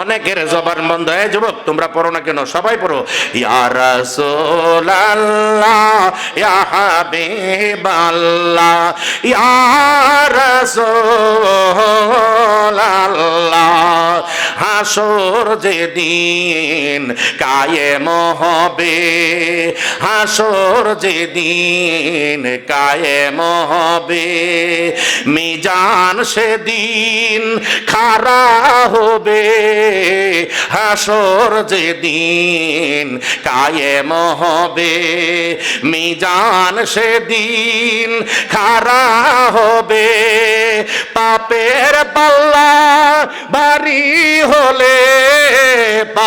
অনেকের জবান বন্ধ। হয়ে যুবক তোমরা পড়ো না কেন? সবাই পড়ো। ইয়া রাসূলাল্লাহ। হাসর যেদিন কায়েম হবে, হাসর যেদিন কায়েম হবে। মিজান সেদিন খারা হবে, হাসর যেদিন কায়েম হবে। মিজান সেদিন খারা হবে, পাপের পাল্লা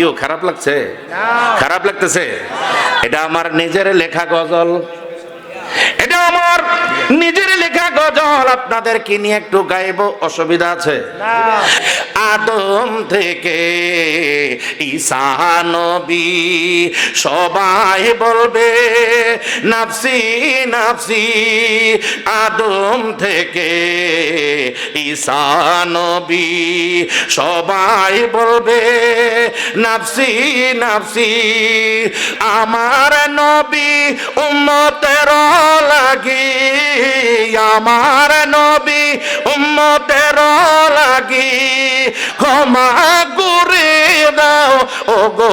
কিও খারাপ লাগছে? খারাপ লাগতেছে? এটা আমার নিজের লেখা গজল। এটা আমার নিজের লেখা গজল। আপনাদের কি নিয়ে একটু গাইব, অসুবিধা আছে? আদম থেকে নবী সবাই বলবে, নাফসি নাফসি, আদম থেকে ঈসা নবী সবাই বলবে নাফসি নাফসি। আমার নবী উম্মতের লাগি, আমার নবী উম্মতের লাগি। ক্ষমা করে দাও ও গো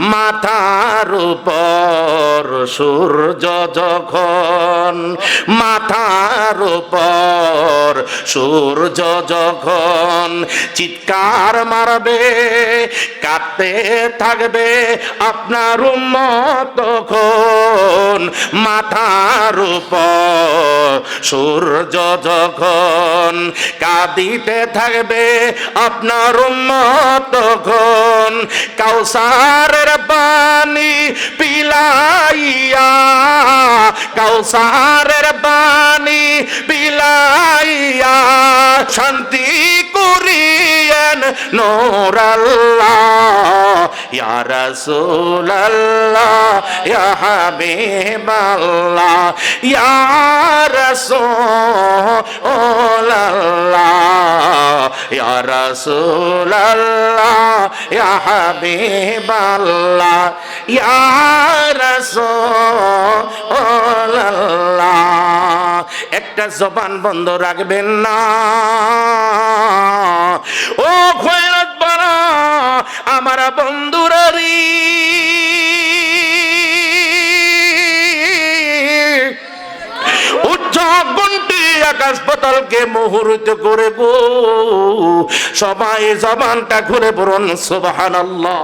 মাথার উপর সূর্য যখন, মাথার উপর সূর্য যখন চিৎকার মারবে, কাঁদতে থাকবে আপনার উম্মত তখন। মাথার উপর। সূর্য যখন কাঁদিতে থাকবে, আপনার উম্মত তখন কাউসারের পানি পিলাইয়া, কাউসারের পানি পিলাইয়া শান্তি করিয়েন নোরাল্লাহ ইয়া ইয়া হাবিবাল্লাহ ইয়া রাসূলাল্লাহ ইয়া রাসূলাল্লাহ ইয়া রাসূলাল্লাহ একটা জবান বন্ধ রাখবেন না। ও খয়রাত বানা আমার বন্ধুরারি। আকাশ পাতালকে মুহূর্ত সবাই জবানটা ঘুরে পড়ুন, সুবহানাল্লাহ।